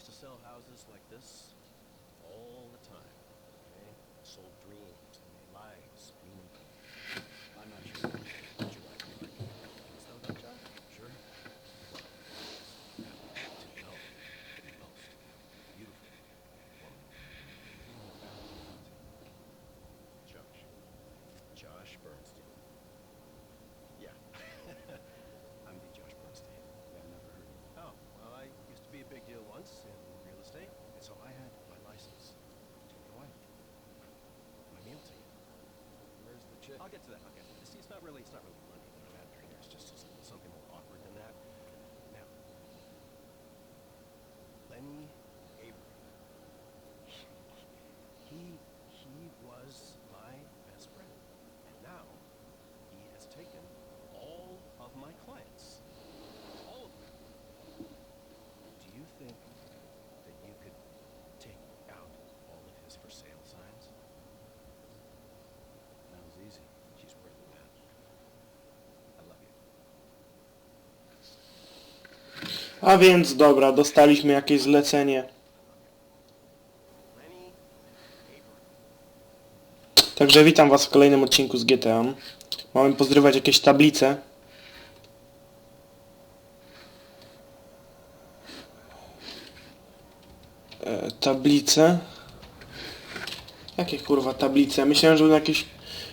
used to sell houses like this all the time. Okay? Sold dreams. Chick? I'll get to that. That. See, it's not really, it's not really money. It's just something more awkward than that. Now, Lenny A więc dobra, dostaliśmy jakieś zlecenie. Także witam was w kolejnym odcinku z GTA. Mamy pozrywać jakieś tablice. E, tablice. Jakie kurwa tablice? Myślałem, że będą jakieś...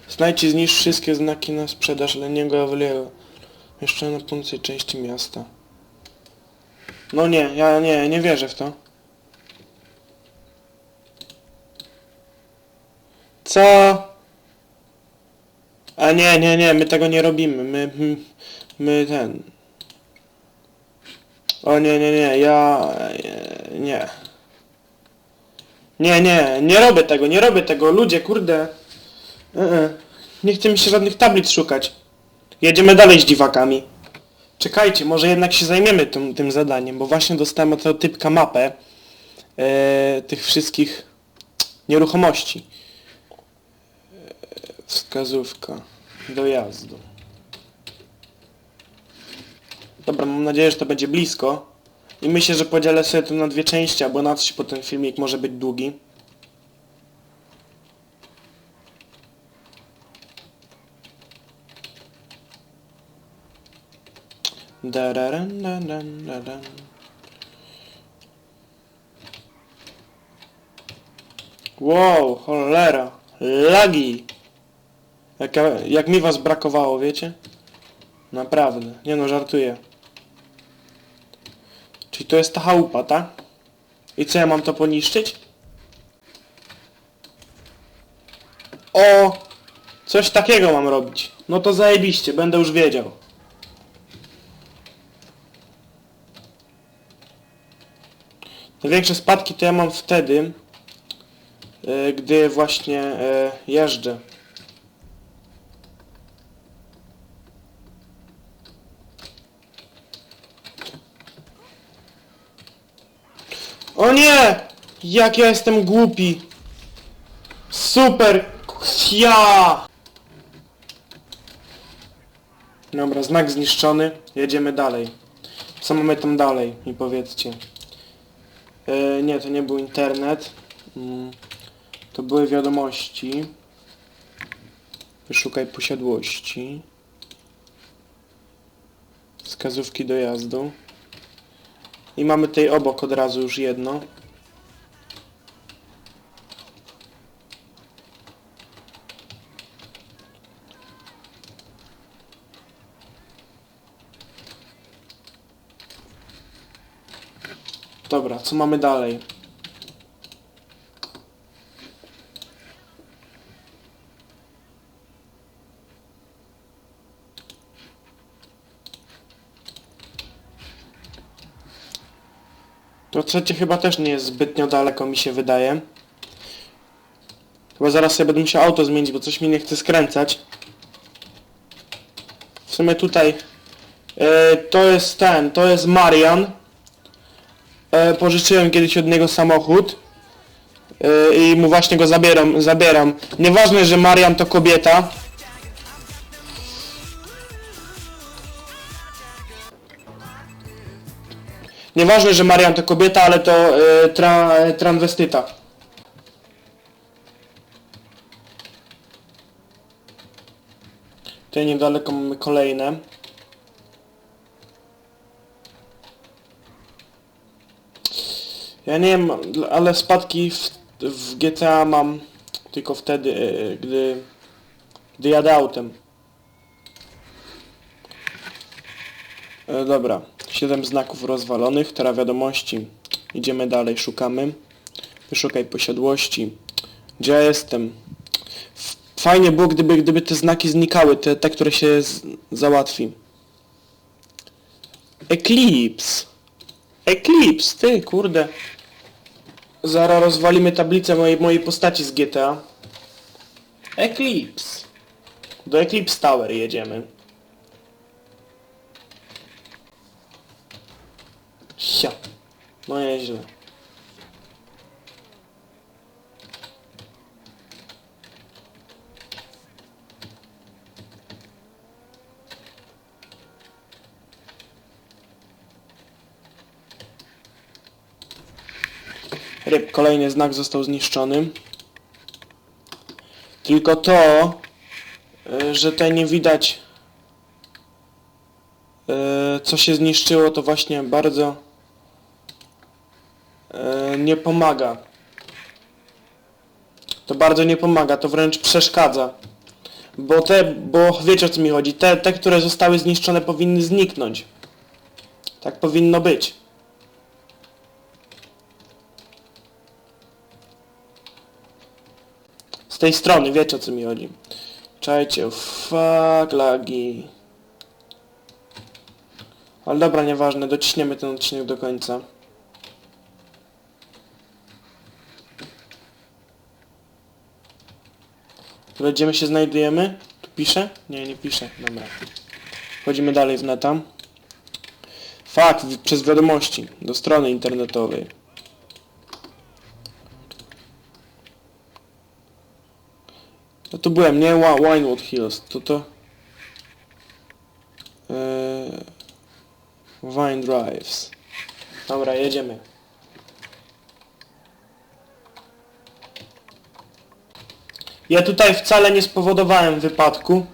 Znajdź i zniszcz wszystkie znaki na sprzedaż Leniego Aveliego. Jeszcze na północnej części miasta. No nie, ja nie, nie wierzę w to. Co? A nie, nie, nie, my tego nie robimy. My, my, ten... O nie, nie, nie, ja... e, Nie. Nie, nie, nie robię tego, nie robię tego. Ludzie, kurde. E, e. Nie chce mi się żadnych tablic szukać. Jedziemy dalej z dziwakami. Czekajcie, może jednak się zajmiemy tym, tym zadaniem, bo właśnie dostałem od tego typka mapę e, tych wszystkich nieruchomości. Wskazówka dojazdu. Dobra, mam nadzieję, że to będzie blisko. I myślę, że podzielę sobie to na dwie części, albo na trzy, bo ten filmik może być długi. Daran. Wow, cholera. Lagi. Jak, jak mi was brakowało, wiecie? Naprawdę. Nie no, żartuję. Czyli to jest ta chałupa, tak? I co, ja mam to poniszczyć? O! Coś takiego mam robić. No to zajebiście, będę już wiedział. Największe spadki to ja mam wtedy, e, gdy właśnie e, jeżdżę. O nie! Jak ja jestem głupi! Super! Ja! Dobra, znak zniszczony. Jedziemy dalej. Co mamy tam dalej? Mi powiedzcie. E, nie, to nie był internet. Mm, to były wiadomości. Wyszukaj posiadłości. Wskazówki dojazdu. I mamy tutaj obok od razu już jedno. Dobra, co mamy dalej? To trzecie chyba też nie jest zbytnio daleko, mi się wydaje. Chyba zaraz sobie będę musiał auto zmienić, bo coś mi nie chce skręcać. W sumie tutaj e, to jest ten, to jest Marian. E, pożyczyłem kiedyś od niego samochód. E, I mu właśnie go zabieram, zabieram. Nieważne, że Marian to kobieta. Nieważne, że Marian to kobieta, ale to e, tra, e, transwestyta. Tutaj niedaleko mamy kolejne. Ja nie wiem, ale spadki w, w GTA mam tylko wtedy, e, gdy, gdy jadę autem. E, dobra, 7 znaków rozwalonych, teraz wiadomości. Idziemy dalej, szukamy. Wyszukaj posiadłości. Gdzie ja jestem? Fajnie było, gdyby, gdyby te znaki znikały, te, te które się z, załatwi. Eclipse. Eclipse, ty, kurde. Zaraz rozwalimy tablicę mojej, mojej postaci z GTA. Eclipse. Do Eclipse Tower jedziemy. Sia. No nieźle. Ryb, kolejny znak został zniszczony. Tylko to, y, że tutaj nie widać y, co się zniszczyło, to właśnie bardzo y, nie pomaga. To bardzo nie pomaga, to wręcz przeszkadza. Bo te, bo wiecie o co mi chodzi, te, te, które zostały zniszczone powinny zniknąć. Tak powinno być. Z tej strony, wiecie o co mi chodzi. Czajcie, fuck lagi. Ale dobra, nieważne, dociśniemy ten odcinek do końca. Tu gdzie my się znajdujemy? Tu pisze? Nie, nie pisze. Dobra. Wchodzimy dalej w neta. Fakt, przez wiadomości. Do strony internetowej. No tu byłem, nie? Wi- Winewood Hills. To to... Eee, Vine Drives. Dobra, jedziemy. Ja tutaj wcale nie spowodowałem wypadku.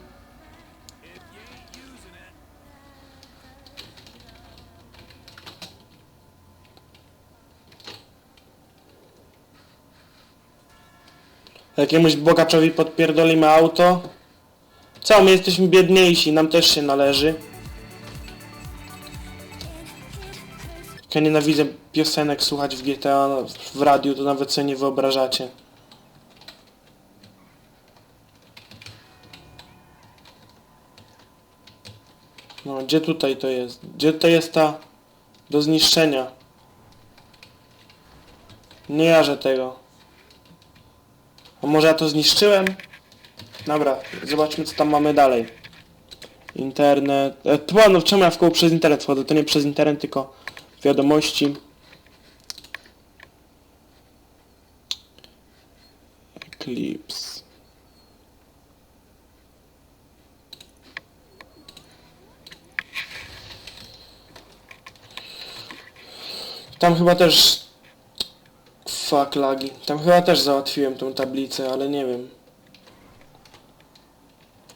Jakiemuś bogaczowi podpierdolimy auto. Co, my jesteśmy biedniejsi, nam też się należy. Ja nienawidzę piosenek słuchać w GTA, no, w radiu, to nawet sobie nie wyobrażacie. No, gdzie tutaj to jest? Gdzie to jest ta do zniszczenia? Nie jarzę tego. A może ja to zniszczyłem? Dobra, zobaczmy co tam mamy dalej. Internet... E, to, no czemu ja w koło przez internet wchodzę? To nie przez internet, tylko wiadomości. Eclipse. Tam chyba też... Fuck lagi. Tam chyba też załatwiłem tą tablicę, ale nie wiem.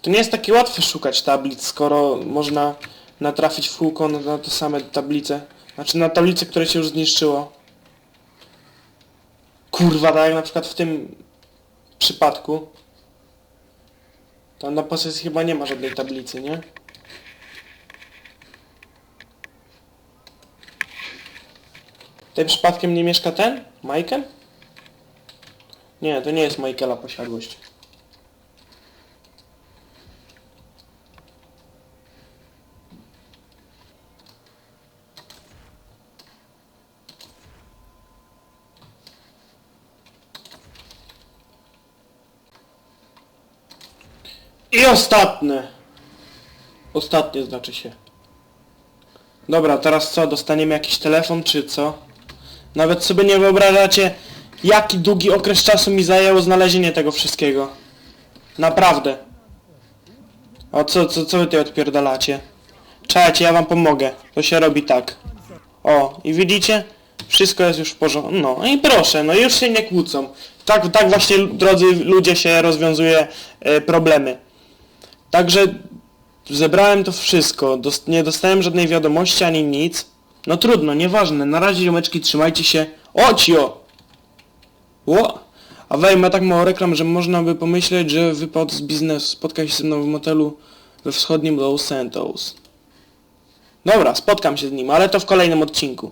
To nie jest takie łatwe szukać tablic, skoro można natrafić w kółko na, te same tablice. Znaczy na tablice, które się już zniszczyło. Kurwa, tak jak na przykład w tym przypadku. Tam na posesji chyba nie ma żadnej tablicy, nie? Tym przypadkiem nie mieszka ten? Michael? Nie, to nie jest Michaela posiadłość. I ostatnie. Ostatnie znaczy się. Dobra, teraz co? Dostaniemy jakiś telefon czy co? Nawet sobie nie wyobrażacie, jaki długi okres czasu mi zajęło znalezienie tego wszystkiego. Naprawdę. A co, co, co wy tutaj odpierdalacie? Czekajcie, ja wam pomogę. To się robi tak. O, i widzicie? Wszystko jest już w porządku. No i proszę, no już się nie kłócą. Tak, tak właśnie, drodzy ludzie, się rozwiązuje e, problemy. Także zebrałem to wszystko. Dost, nie dostałem żadnej wiadomości ani nic. No trudno, nieważne. Na razie, ziomeczki, trzymajcie się. O, cio! Ło! A wej, ma tak mało reklam, że można by pomyśleć, że wypadł z biznesu. Spotkaj się ze mną w motelu we wschodnim Los Santos. Dobra, spotkam się z nim, ale to w kolejnym odcinku.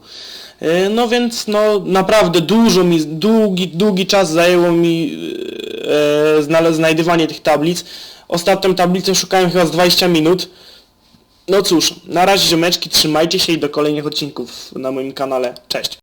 Yy, No więc, no naprawdę dużo mi, długi, długi czas zajęło mi yy, znajdywanie tych tablic. Ostatnią tablicę szukałem chyba z 20 minut. No cóż, na razie ziomeczki, trzymajcie się i do kolejnych odcinków na moim kanale. Cześć!